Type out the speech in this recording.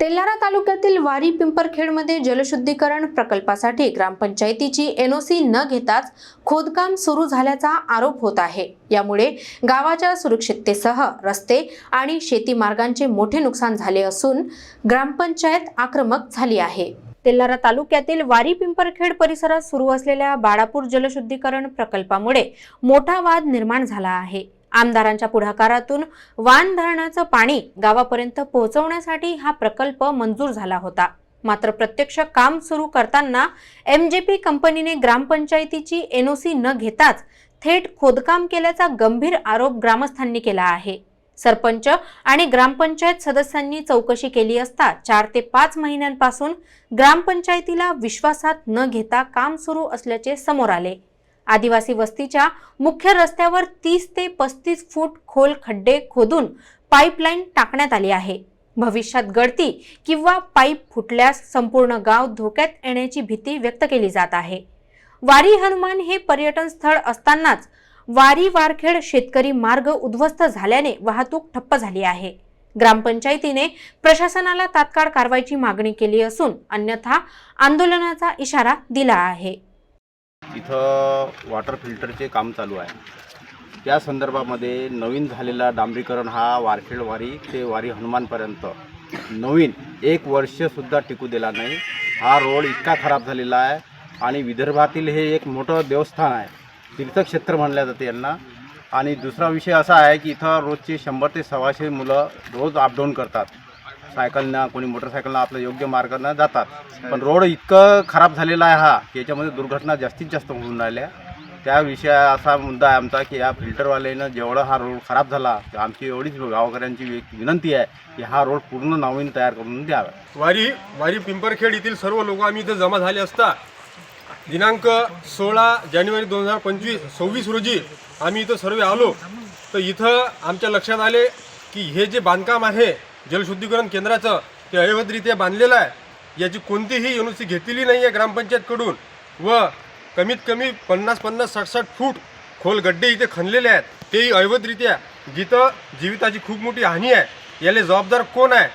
तेल्हारा तालुक्यातील वारी पिंपरखेडमध्ये जलशुद्धीकरण प्रकल्पासाठी ग्रामपंचायतीची एनओसी न घेताच खोदकाम सुरू झाल्याचा आरोप होत आहे. यामुळे गावाच्या सुरक्षिततेसह रस्ते आणि शेतीमार्गांचे मोठे नुकसान झाले असून ग्रामपंचायत आक्रमक झाली आहे. तेल्हारा तालुक्यातील वारी पिंपरखेड परिसरात सुरू असलेल्या बाळापूर जलशुद्धीकरण प्रकल्पामुळे मोठा वाद निर्माण झाला आहे. आमदारांच्या पुढाकारातून वान धरणाचं पाणी गावापर्यंत पोहोचवण्यासाठी हा प्रकल्प मंजूर झाला होता. मात्र प्रत्यक्ष काम सुरू करताना एमजेपी कंपनीने ग्रामपंचायतीची एनओसी न घेताच थेट खोदकाम केल्याचा गंभीर आरोप ग्रामस्थांनी केला आहे. सरपंच आणि ग्रामपंचायत सदस्यांनी चौकशी केली असता चार ते पाच महिन्यांपासून ग्रामपंचायतीला विश्वासात न घेता काम सुरू असल्याचे समोर आले. आदिवासी वस्तीच्या मुख्य रस्त्यावर तीस ते पस्तीस फूट खोल खड्डे खोदून पाईपलाईन टाकण्यात आली आहे. भविष्यात गळती किंवा पाईप फुटल्यास संपूर्ण गाव धोक्यात येण्याची भीती व्यक्त केली जात आहे. वारी हनुमान हे पर्यटन स्थळ असतानाच वारी वारखेड शेतकरी मार्ग उद्ध्वस्त झाल्याने वाहतूक ठप्प झाली आहे. ग्रामपंचायतीने प्रशासनाला तात्काळ कारवाईची मागणी केली असून अन्यथा आंदोलनाचा इशारा दिला आहे. इथं वॉटर फिल्टरचे काम चालू आहे. त्या संदर्भामध्ये नवीन झालेला डांबरीकरण हा वारखेड वारी ते वारी हनुमानपर्यंत नवीन एक वर्षसुद्धा टिकू दिला नाही. हा रोड इतका खराब झालेला आहे आणि विदर्भातील हे एक मोठं देवस्थान आहे. तीर्थक्षेत्र म्हणलं जाते यांना. आणि दुसरा विषय असा आहे की इथं रोजचे शंभर ते सव्वाशे मुलं रोज अपडाऊन करतात. सायकलनं कोणी मोटरसायकलनं आपलं योग्य मार्गानं जातात पण रोड इतकं खराब झालेला आहे हा की याच्यामध्ये दुर्घटना जास्तीत जास्त होऊन राहिल्या. त्या विषया असा मुद्दा आहे आमचा की या फिल्टरवाल्यानं जेवढा हा रोड खराब झाला तर आमची एवढीच गावकऱ्यांची एक विनंती आहे की हा रोड पूर्ण नवीन तयार करून द्यावा. वारी वारी पिंपरखेड येथील सर्व लोक आम्ही इथं जमा झाले असता दिनांक सोळा जानेवारी दोन हजार पंचवीस सव्वीस रोजी आम्ही इथं सर्व आलो. तर इथं आमच्या लक्षात आले की हे जे बांधकाम आहे जलशुद्धीकरण केंद्राचं ते अवैधरित्या बांधलेलं आहे. याची कोणतीही एनओसी घेतलेली नाही आहे ग्रामपंचायतकडून. व कमीत कमी पन्नास पन्नास साठ साठ फूट खोल गड्डे इथे खणलेले आहेत. तेही अवैधरित्या. जिथं जीविताची खूप मोठी हानी आहे. याला जबाबदार कोण आहे?